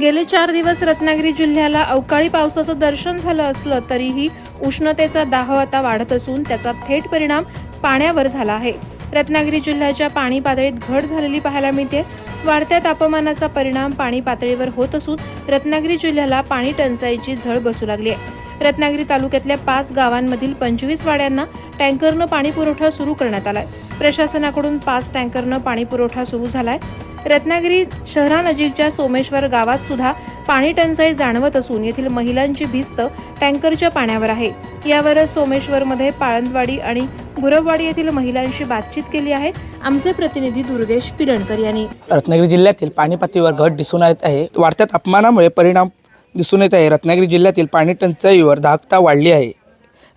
गेले चार दिवस रत्नागिरी जिल्ह्याला अवकाळी पावसाचं दर्शन झालं असलं तरीही उष्णतेचा दाह आता वाढत असून त्याचा थेट परिणाम पाण्यावर झाला आहे. रत्नागिरी जिल्ह्याच्या पाणी पातळीत घट झालेली पाहायला मिळते. वाढत्या तापमानाचा परिणाम पाणी पातळीवर होत असून रत्नागिरी जिल्ह्याला पाणी टंचाईची झळ बसू लागली आहे. रत्नागिरी तालुक्यातल्या पाच गावांमधील पंचवीस वाड्यांना टँकरनं पाणी पुरवठा सुरू करण्यात आलाय. प्रशासनाकडून पाच टँकरनं पाणी पुरवठा सुरू झालाय. रत्नागिरी शहरानजीकच्या सोमेश्वर गावात सुद्धा पाणी टंचाई जाणवत असून येथील महिलांची भिस्त टँकरच्या पाण्यावर आहे. यावरच सोमेश्वरमध्ये पाळंदवाडी आणि गुरववाडी येथील महिलांशी बातचीत केली आहे. आमचे प्रतिनिधी दुर्गेश पिरणकर यांनी. रत्नागिरी जिल्ह्यातील पाणी पातळीवर घट दिसून येत आहे. वाढत्या तापमानामुळे परिणाम दिसून येत आहे. रत्नागिरी जिल्ह्यातील पाणी टंचाईवर दाहकता वाढली आहे.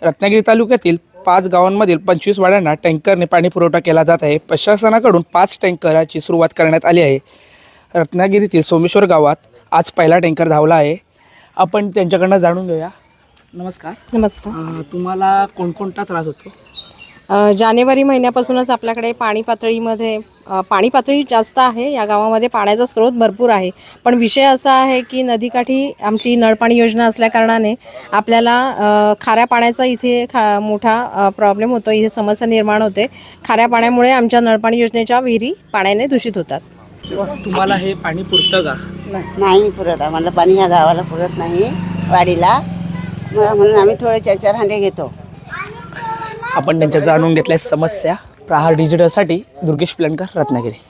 रत्नागिरी तालुक्यातील पाच गावांमधील पंचवीस वाड्यांना टँकरने पाणी पुरवठा केला जात आहे. प्रशासनाकडून पाच टँकराची सुरुवात करण्यात आली आहे. रत्नागिरीतील सोमेश्वर गावात आज पहिला टँकर धावला आहे. आपण त्यांच्याकडनं जाणून घेऊया. नमस्कार. नमस्कार. तुम्हाला कोणकोणता त्रास होतो? जानेवारी महिन्यापासूनच आपल्याकडे पाणी पातळीमध्ये अ, पाणी पातळी जास्त आहे. या गावामध्ये पाण्याचा स्रोत भरपूर आहे. पण विषय असा आहे की नदीकाठी आमची नळपाणी योजना असल्याकारणाने आपल्याला खाऱ्या पाण्याचा इथे खा मोठा प्रॉब्लेम होतो. इथे समस्या निर्माण होते. खाऱ्या पाण्यामुळे आमच्या नळपाणी योजनेच्या विहिरी पाण्याने दूषित होतात. तुम्हाला हे पाणी पुरतं का? नाही पुरत. आम्हाला पाणी ह्या गावाला पुरत नाही वाडीला. म्हणून आम्ही थोडे चार चार हांडे घेतो. आपण त्यांच्या जाणून घेतल्या समस्या प्रहार डिजिटलसाठी दुर्गेश प्लनकर रत्नागिरी.